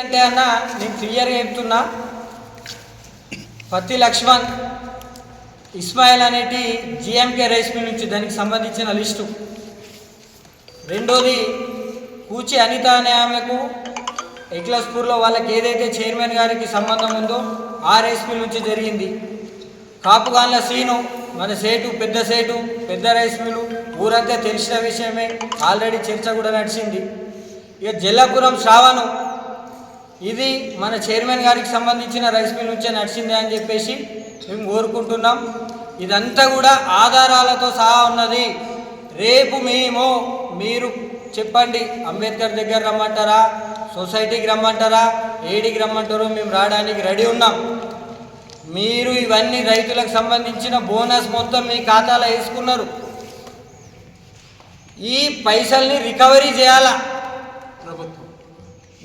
అంటే అన్న నేను క్లియర్గా చెప్తున్నా. పత్తి లక్ష్మణ్ ఇస్మాయిల్ అనేటి జిఎంకే రైస్ మిల్ నుంచి దానికి సంబంధించిన లిస్టు. రెండోది కూచి అనిత అనే ఆమెకు ఎక్లస్పూర్లో వాళ్ళకి ఏదైతే చైర్మన్ గారికి సంబంధం ఉందో ఆ రైస్ మిల్ నుంచి జరిగింది. కాపుగాన్ల సీను మన సేటు పెద్ద సేటు పెద్ద రైస్ మిల్లు ఊరంతా తెలిసిన విషయమే. ఆల్రెడీ చర్చ కూడా నడిచింది. ఇక జల్లాపురం శ్రావణం ఇది మన చైర్మన్ గారికి సంబంధించిన రైస్ మిల్ నుంచే నడిచింది అని చెప్పేసి మేము కోరుకుంటున్నాం. ఇదంతా కూడా ఆధారాలతో సహా ఉన్నది. రేపు మేము మీరు చెప్పండి అంబేద్కర్ దగ్గర రమ్మంటారా సొసైటీకి రమ్మంటారా ఏడికి రమ్మంటారో మేము రావడానికి రెడీ ఉన్నాం. మీరు ఇవన్నీ రైతులకు సంబంధించిన బోనస్ మొత్తం మీ ఖాతాలో వేసుకున్నారు. ఈ పైసల్ని రికవరీ చేయాలా? ప్రభుత్వం.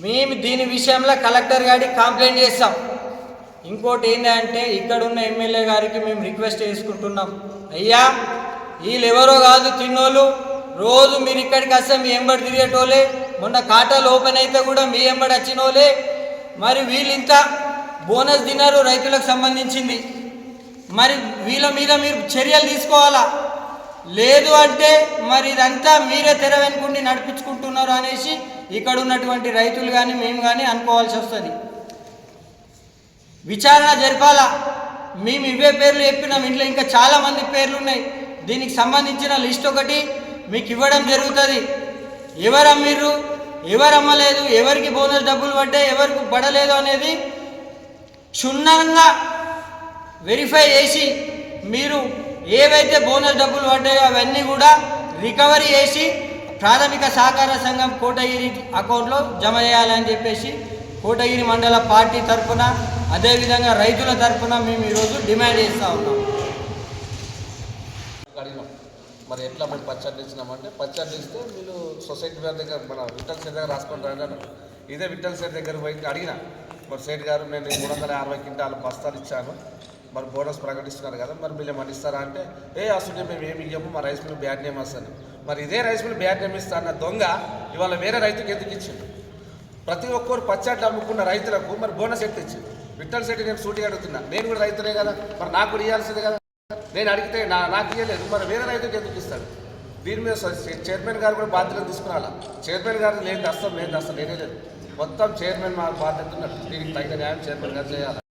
మేము దీని విషయంలో కలెక్టర్ గారికి కంప్లైంట్ చేస్తాం. ఇంకోటి ఏంటంటే ఇక్కడ ఉన్న ఎమ్మెల్యే గారికి మేము రిక్వెస్ట్ చేసుకుంటున్నాం. అయ్యా వీళ్ళు ఎవరో కాదు తిన్నోళ్ళు. రోజు మీరు ఇక్కడికి వస్తే మీ ఎంబడి తిరిగేటోళ్ళే. మొన్న కాటాలు ఓపెన్ అయితే కూడా మీ ఎంబడి వచ్చినోళ్ళే. మరి వీళ్ళు ఇంత బోనస్ తిన్నారు రైతులకు సంబంధించింది. మరి వీళ్ళ మీద మీరు చర్యలు తీసుకోవాలా? లేదు అంటే మరి ఇదంతా మీరే తెర వెనుకుండి నడిపించుకుంటున్నారు అనేసి ఇక్కడ ఉన్నటువంటి రైతులు కానీ మేము కానీ అనుకోవాల్సి వస్తుంది. విచారణ జరపాలా? మేము ఇవే పేర్లు చెప్పినాం. ఇంట్లో ఇంకా చాలా మంది పేర్లు ఉన్నాయి దీనికి సంబంధించిన లిస్ట్ ఒకటి మీకు ఇవ్వడం జరుగుతుంది. ఎవరు అమ్మిర్రు ఎవరు అమ్మలేదు ఎవరికి బోనస్ డబ్బులు పడ్డాయి? ఎవరికి పడలేదు అనేది క్షుణ్ణంగా వెరిఫై చేసి మీరు ఏవైతే బోనస్ డబ్బులు పడ్డాయో అవన్నీ కూడా రికవరీ చేసి ప్రాథమిక సహకార సంఘం కోటగిరి అకౌంట్లో జమ చేయాలని చెప్పేసి కోటగిరి మండల పార్టీ తరఫున అదేవిధంగా రైతుల తరఫున మేము ఈరోజు డిమాండ్ చేస్తూ ఉన్నాం. అడిగినాం. మరి ఎట్లా మరి పచ్చడి ఇచ్చినామంటే పచ్చడి ఇస్తే మీరు సొసైటీ వారి దగ్గర మన విఠల్ సేట్ దగ్గర రాసుకొని రండి అన్నారు. ఇదే విఠల్ సేట్ దగ్గర పోయి అడిగిన మరి సేట్ గారు నేను మూడు వందల యాభై క్వింటాల బస్తాలు ఇచ్చాను మరి బోనస్ ప్రకటిస్తున్నారు కదా మరి మీరు ఏమని ఇస్తారా? అంటే ఏ అసలు మేము ఏమి ఇవ్వము మా రైస్ మిల్ బ్యాడ్ నేమ్ వస్తాను మరి ఇదే రైస్ మిల్ బ్యాడ్ నిర్మిస్తా అన్న దొంగ ఇవాళ వేరే రైతుకి ఎందుకు ఇచ్చింది ప్రతి ఒక్కరు పచ్చట్లు అమ్ముకున్న రైతులకు మరి బోనస్ ఎట్లా ఇచ్చింది విఠల్ శెట్టి నేను సూటిగా అడుగుతున్నా. నేను కూడా రైతులే కదా. మరి నాకు కూడా ఇవ్వాల్సిందే కదా. నేను అడిగితే నా నాకు ఇవ్వలేదు మరి వేరే రైతుకి ఎందుకు ఇస్తాడు? దీని మీద చైర్మన్ గారు కూడా బాధ్యత తీసుకురాలా? చైర్మన్ గారు లేదు దస్తం లేదు అస్తం లేనే లేదు. మొత్తం చైర్మన్ మా బాధ్యత ఉన్నట్టు. దీనికి తగిన న్యాయం చైర్మన్ గారు చేయాలి.